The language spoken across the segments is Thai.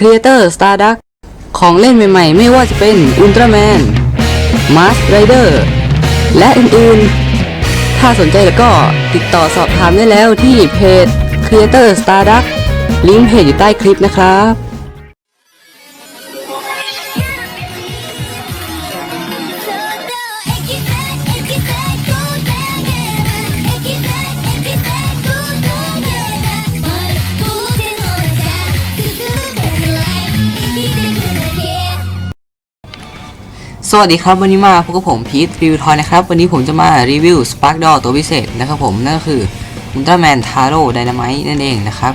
Creator Starduck ของเล่นใหม่ๆ ไม่ว่าจะเป็น Ultraman Mars Rider และอื่นๆ ถ้าสนใจแล้วก็ติดต่อสอบถามได้แล้วที่เพจ Creator Stardust ลิงก์เพจอยู่ใต้คลิปนะครับ สวัสดีครับวันนี้มาพบกับผมพีทรีวิวทอยนะครับ วันนี้ผมจะมารีวิว Spark d o ตัวพิเศษนะครับผมนั่นก็คือ Ultraman Taro Dynamite นั่นเองนะครับ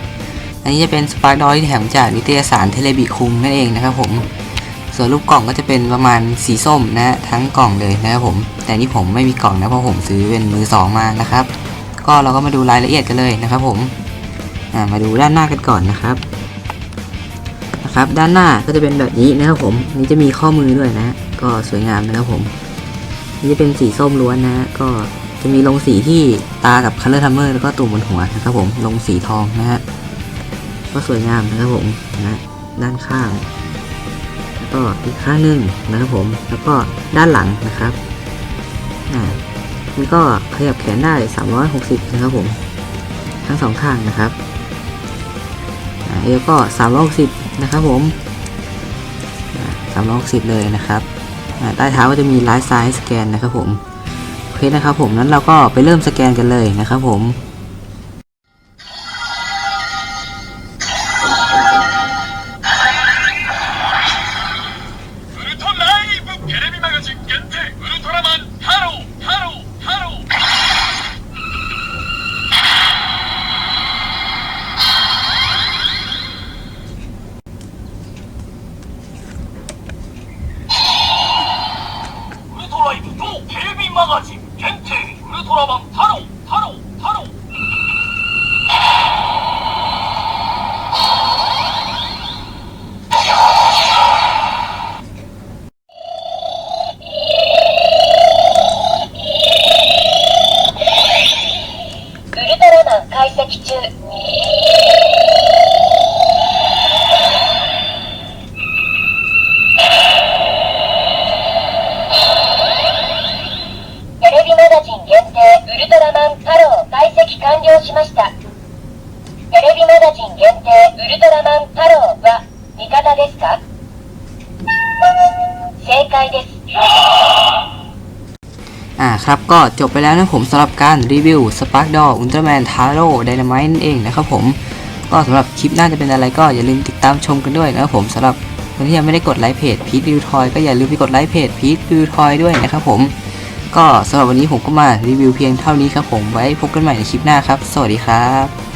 อันนี้จะเป็น Spark d o ที่แถมจากนิตยสารเทเลบิคุงนั่นเองนะครับผมส่วนรูปกล่องก็จะเป็นประมาณสีส้มนะทั้งกล่องเลยนะครับผม แต่นี่ผมไม่มีกล่องนะเพราะผมซื้อเป็นมือสองมานะครับ ก็เราก็มาดูรายละเอียดกันเลยนะครับผมมาดูด้านหน้ากันก่อนนะครับ ครับ ด้านหน้าก็จะเป็นแบบนี้นะครับผม นี่จะมีข้อมือด้วยนะ ก็สวยงามนะครับผม นี่จะเป็นสีส้มล้วนนะก็จะมีลงสีที่ตากับ Color Timer แล้วก็ตุ่มบนหัวนะครับผมลงสีทองนะฮะก็สวยงามนะครับผมนะด้านข้าง แล้วก็อีกข้างหนึ่งนะครับผม แล้วก็ด้านหลังนะครับอ่านี่ก็ขยับแขนได้ 360 นะครับผม ทั้งสองข้างนะครับเอวก็ 360 นะครับผมอ่า360เลยนะครับใต้เท้าก็จะมีไลท์ไซส์สแกนนะครับผมโอเคนะครับผมนั้นเราก็ไปเริ่มสแกนกันเลยนะครับผม マガジン限定ウルトラマンハローハローハロウルトラマン解析中。ウルトラマンハロー解析完了しましたテレビマガジン限定ウルトラマンハローは味方ですか正解です อ่าครับก็จบไปแล้วนะผมสำหรับการรีวิว Spark d o Ultraman Taro Dynamite นั่นเองนะครับผม ก็สำหรับคลิปหน้าจะเป็นอะไรก็อย่าลืมติดตามชมกันด้วยนะครับผมสำหรับคนที่ยังไม่ได้กดไลค์เพจพีทรีวิวทอยก็อย่าลืมไปกดไลค์เพจพีทรีวิวทอยด้วยนะครับผม ก็สำหรับวันนี้ผมก็มารีวิวเพียงเท่านี้ครับผมไว้พบกันใหม่ในคลิปหน้าครับ สวัสดีครับ